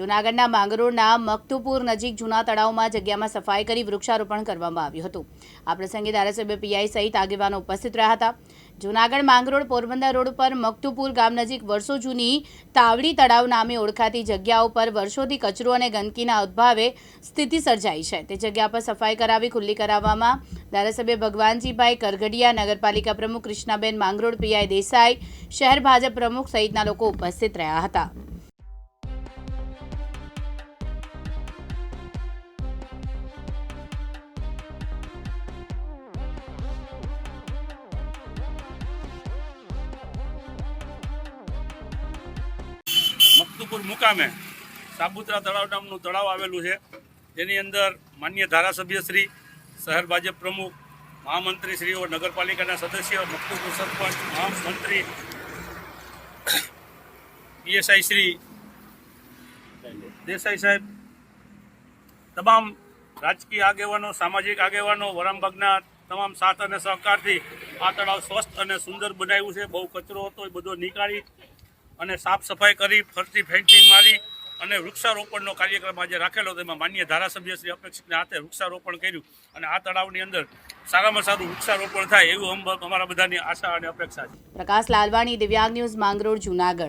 જૂનાગઢના માંગરોળના મકતુપુર નજીક જૂના તળાવમાં જગ્યામાં સફાઈ કરી વૃક્ષારોપણ કરવામાં આવ્યું હતું. આ પ્રસંગે ધારાસભ્ય પીઆઈ સહિત આગેવાનો ઉપસ્થિત રહ્યા હતા. જૂનાગઢ માંગરોળ પોરબંદર રોડ પર મકતુપુર ગામ નજીક વર્ષો જૂની તાવડી તળાવ નામે ઓળખાતી જગ્યા ઉપર વર્ષોથી કચરો અને ગંદકીના ઉદ્ભાવે સ્થિતિ સર્જાઈ છે. તે જગ્યા પર સફાઈ કરાવી ખુલ્લી કરાવવામાં ધારાસભ્ય ભગવાનજીભાઈ કરગડિયા નગરપાલિકા પ્રમુખ કૃષ્ણાબેન માંગરોળ પીઆઈ દેસાઈ, શહેર ભાજપ પ્રમુખ સહિતના લોકો ઉપસ્થિત રહ્યા હતા. મકતુપુર મુકામે સાબુત્રા તળાવ નામનું તળાવ આવેલું છે. જેની અંદર માન્ય ધારાસભ્યશ્રી શહેર ભાજપ પ્રમુખ મહામંત્રીશ્રીઓ નગરપાલિકાના સદસ્ય મકતુપુર સરપંચ, મહામંત્રી, પીએસઆઈ શ્રી, દેસાઈ સાહેબ, તમામ રાજકીય આગેવાનો, સામાજિક આગેવાનો વરામભાગના તમામ સાથ અને સહકારથી આ તળાવ સ્વસ્થ અને સુંદર બનાવ્યું છે. બહુ કચરો હતો, એ બધો નીકાળી અને સાફ સફાઈ કરી, ફરતી ફેન્સિંગ મારી અને વૃક્ષારોપણનો કાર્યક્રમ આજે રાખેલો તેમાં માન્ય ધારાસભ્ય શ્રી અપેક્ષિતને હાથે વૃક્ષારોપણ કર્યું અને આ તળાવની અંદર સારામાં સારું વૃક્ષારોપણ થાય એવું અમ- અમારા બધાની આશા અને અપેક્ષા છે. પ્રકાશ લાલવાણી, દિવ્યાંગ ન્યૂઝ માંગરોળ, જૂનાગઢ.